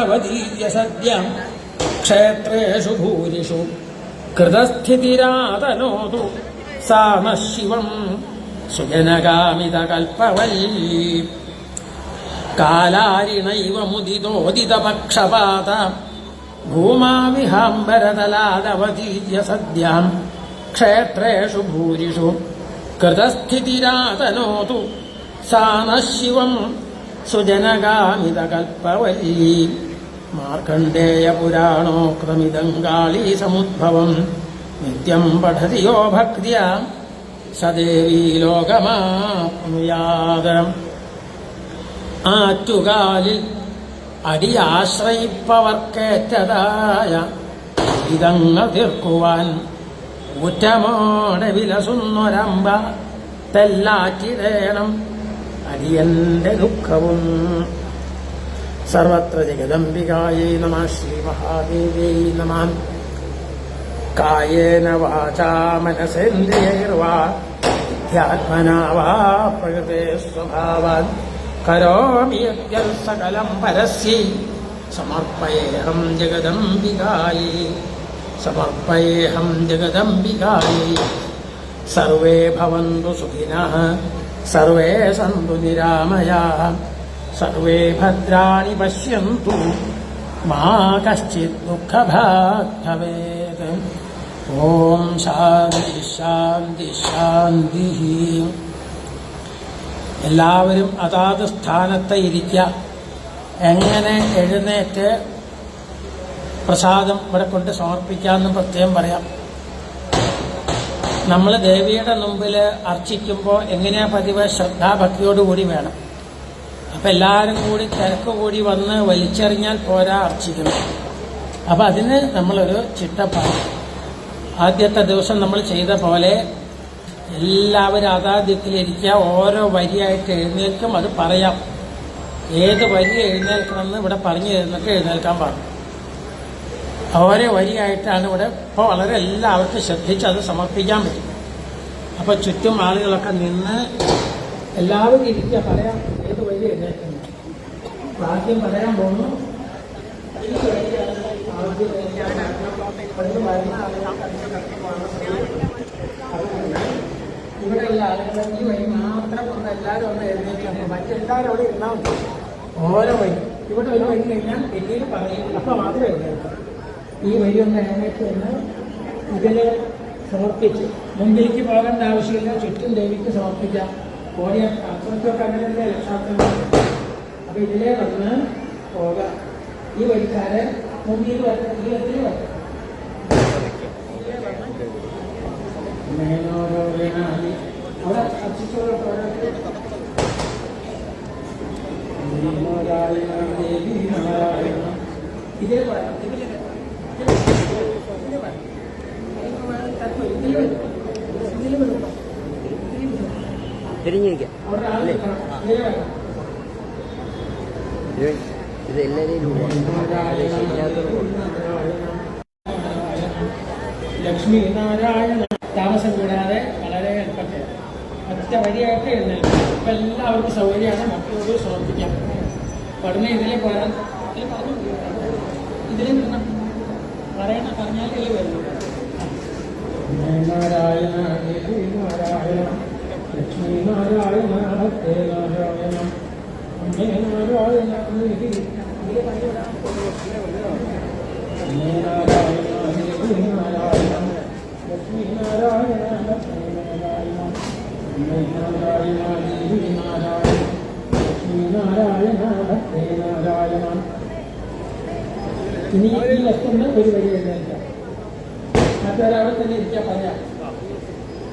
പ്രസാദവതീയ സദ്യം ക്ഷേത്രേഷു ഭൂരിഷു കൃതസ്ഥിതിരാതനോതു സാ നഃ ശിവം സുജനകാമിതകൽപ്പവല്ലീ. കാലാരിണൈവ മുദിതോദിതപക്ഷപാത ഭൂമാവിഹാംബരതലാദവതീയ സദ്യം ക്ഷേത്രേഷു ഭൂരിഷു കൃതസ്ഥിതിരാതനോതു സാ നഃ ശിവം സുജനഗാമിതകൽപ്പവല്ലീ മാർക്കണ്ഡേയപുരാണോക്തമിതം സമുദ്ഭവം നിത്യം പഠതി യോ ഭക്തിയ സദേവീ ലോകമാപ്നുയാത് ആറ്റുകാലിൽ അടിയാശ്രയിപ്പവർക്കേറ്റതായ ഇതങ്ങൾ തീർക്കുവാൻ ഊറ്റമോടെ വിലസുന്നൊരമ്പ തെല്ലാറ്റിടേണം അടിയന്റെ ദുഃഖവും സർവത്ര ജഗദംബികായൈ നമ ശ്രീ മഹാദേവ്യൈ നമ. കായേന വാചാ മനസേന്ദ്രിയൈർവാ. ധ്യാത്മനാ വാ പ്രകൃതേ സ്വഭാവാൻ. കരോമി സകലം പരസ്യൈ. സമർപ്പയേഹം ജഗദംബികായൈ. സമർപ്പയേഹം ജഗദംബികായൈ. സർവേ ഭവന്തു സുഖിനഃ. സർവേ സന്തു നിരാമയാः. സർവേ ഭദ്രാണി പശ്യन्तു മാ കിത് ഭവേത് ഓം ശാന്തി ശാന്തി ശാന്തി. എല്ലാവരും അതാത് സ്ഥാനത്ത് ഇരിക്കുക എങ്ങനെ എഴുന്നേറ്റ് പ്രസാദം ഇവിടെ കൊണ്ട് സമർപ്പിക്കാമെന്ന് പ്രത്യേകം പറയാം. നമ്മൾ ദേവിയുടെ മുമ്പിൽ അർച്ചിക്കുമ്പോൾ എങ്ങനെയാ പതിവ്? ശ്രദ്ധാഭക്തിയോടുകൂടി വേണം. അപ്പം എല്ലാവരും കൂടി തിരക്ക് കൂടി വന്ന് വലിച്ചെറിഞ്ഞാൽ പോരാ അർച്ചിക്കണം അപ്പം അതിന് നമ്മളൊരു ചിട്ടപ്പാട്. ആദ്യത്തെ ദിവസം നമ്മൾ ചെയ്ത പോലെ എല്ലാവരും അതാദ്യത്തിലിരിക്കുക. ഓരോ വരിയായിട്ട് എഴുന്നേൽക്കും അത് പറയാം. ഏത് വരി എഴുന്നേൽക്കണമെന്ന് ഇവിടെ പറഞ്ഞു തരുന്നിട്ട് എഴുന്നേൽക്കാൻ പറഞ്ഞു. ഓരോ വരിയായിട്ടാണ് ഇവിടെ ഇപ്പോൾ വളരെ എല്ലാവർക്കും ശ്രദ്ധിച്ച് അത് സമർപ്പിക്കാൻ പറ്റും. അപ്പോൾ ചുറ്റും ആളുകളൊക്കെ നിന്ന് എല്ലാവരും ഇരിക്കുക പറയാം. വരി എഴുന്നേൽക്കുന്നു അപ്പോൾ ആദ്യം പറയാൻ പോകുന്നു. ആളുകൾ ഈ വഴി മാത്രം ഒന്ന് എല്ലാവരും ഒന്ന് എഴുന്നേറ്റാൽ മതി. മറ്റെല്ലാവരും അവിടെ ഇരുന്നാൽ ഓരോ വഴി. ഇവിടെ ഒരു വഴി കഴിഞ്ഞാൽ പിന്നീട് പറയും. അപ്പം മാത്രം എഴുന്നേൽക്കാം ഈ വഴി ഒന്ന് എഴുന്നേറ്റ് ഇതിൽ സമർപ്പിച്ച് മുമ്പിലേക്ക് പോകേണ്ട ആവശ്യമില്ല. ചുറ്റും ദേവിക്ക് സമർപ്പിക്കാം. ഓടിയ അപ്പുറത്തൊക്കെ അങ്ങനെ ലക്ഷാർത്ഥം അപ്പൊ ഇതിലേ വന്ന് പോകാം. ഈ വഴിക്കാരെ മുമ്പിൽ വരണം ഈ വഴിയിൽ വരണം അവിടെ ദേവി നാരായണ ഇതേ പറയാം ഇതിൽ വരും ഇതിൽ വരും തിരിഞ്ഞിരിക്കാം. വരണം ഇത് എല്ലാവരെയും ലക്ഷ്മി നാരായണ താമസം കൂടാതെ വളരെ എളുപ്പത്തിൽ ഒറ്റ വരിയായിട്ട് എഴുന്നേൽക്കും ഇപ്പൊ എല്ലാവർക്കും സൗകര്യമാണ്. മറ്റുള്ളവർ സമർപ്പിക്കാം. പഠനം ഇതിലെ പോരാൻ പറഞ്ഞു ഇതിലെ പറയണ പറഞ്ഞാൽ ഇതിൽ വരുന്നു നാരായണ ദേവി നാരായണ ലക്ഷ്മി നാരായണ ഭക്തേ നാരായണ. അമ്മേ നാരായണ ദേവി ഇതിലെ പറഞ്ഞു ഇനി ഈ ലക്ഷ്മണ് ഒരു വഴി എഴുന്നേൽക്കാം. മറ്റൊരാളെ തന്നെ ഇരിക്കാൻ പറയാം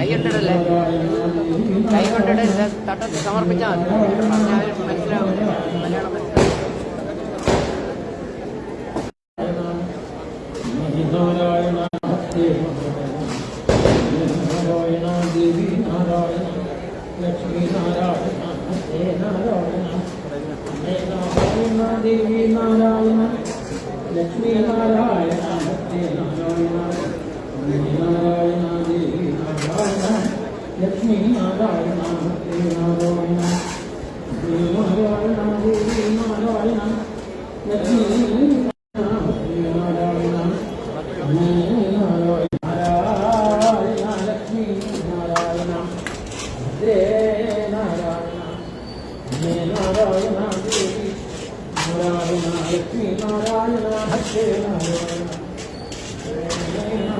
കൈയിട്ടിടല്ലേ കൈ കൊണ്ടിടരുത് തട്ടത്തിൽ സമർപ്പിച്ചാൽ മതി. പറഞ്ഞാൽ മനസ്സിലാവും. മലയാളം ലക്ഷ്മി നാരായണ ദേവി Narayana Lakshmi Narayana Narayana Lakshmi Narayana Sreenarayana Narayana, Narayana, Narayana.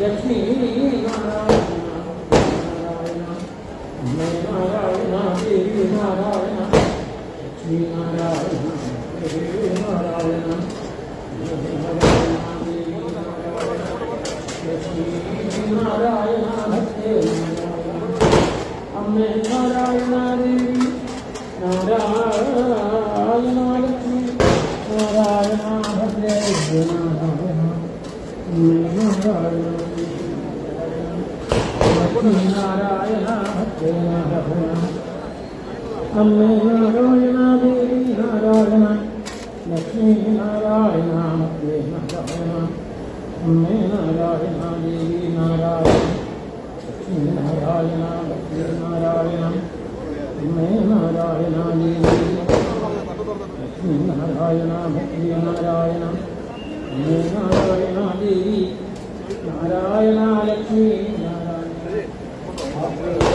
Lakshmi Narayana தேவி நாராயணா லக்ஷ்மி நாராயணா അമ്മേ നാരായണ ദേവി നാരായണ ലക്ഷ്മി നാരായണ അമ്മേ നാരായണ അമ്മേ നാരായണ ദേവി നാരായണ ലക്ഷ്മി നാരായണ ലക്ഷ്മി നാരായണ അമ്മേ നാരായണ ദേവി ലക്ഷ്മി നാരായണ ഭക്തി നാരായണ നാരായണ ലക്ഷ്മി നാരായണ